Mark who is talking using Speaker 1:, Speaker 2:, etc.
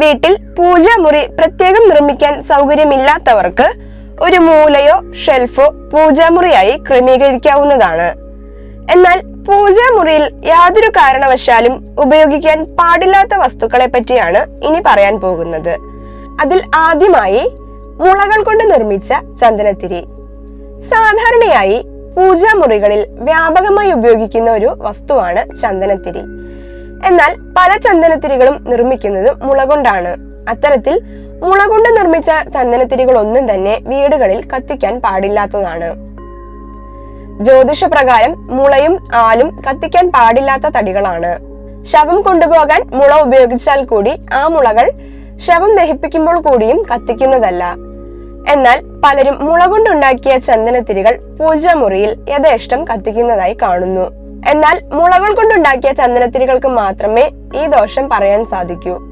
Speaker 1: വീട്ടിൽ പൂജാമുറി പ്രത്യേകം നിർമ്മിക്കാൻ സൗകര്യമില്ലാത്തവർക്ക് ഒരു മൂലയോ ഷെൽഫോ പൂജാമുറിയായി ക്രമീകരിക്കാവുന്നതാണ്. എന്നാൽ പൂജാമുറിയിൽ യാതൊരു കാരണവശാലും ഉപയോഗിക്കാൻ പാടില്ലാത്ത വസ്തുക്കളെ പറ്റിയാണ് ഇനി പറയാൻ പോകുന്നത്. അതിൽ ആദ്യമായി മുളകൾ കൊണ്ട് നിർമ്മിച്ച ചന്ദനത്തിരി. സാധാരണയായി പൂജാമുറികളിൽ വ്യാപകമായി ഉപയോഗിക്കുന്ന ഒരു വസ്തുവാണ് ചന്ദനത്തിരി. എന്നാൽ പല ചന്ദനത്തിരികളും നിർമ്മിക്കുന്നത് മുള കൊണ്ടാണ് അത്തരത്തിൽ മുള കൊണ്ട് നിർമ്മിച്ച ചന്ദനത്തിരികളൊന്നും തന്നെ വീടുകളിൽ കത്തിക്കാൻ പാടില്ലാത്തതാണ്. ജ്യോതിഷപ്രകാരം മുളയും ആലും കത്തിക്കാൻ പാടില്ലാത്ത തടികളാണ്. ശവം കൊണ്ടുപോകാൻ മുള ഉപയോഗിച്ചാൽ കൂടി ആ മുളകൾ ശവം ദഹിപ്പിക്കുമ്പോൾ കൂടിയും കത്തിക്കുന്നതല്ല. എന്നാൽ പലരും മുള കൊണ്ടുണ്ടാക്കിയ ചന്ദനത്തിരികൾ പൂജാമുറിയിൽ യഥേഷ്ടം കത്തിക്കുന്നതായി കാണുന്നു. എന്നാൽ മുളകൾ കൊണ്ടുണ്ടാക്കിയ ചന്ദനത്തിരികൾക്ക് മാത്രമേ ഈ ദോഷം പറയാൻ സാധിക്കൂ.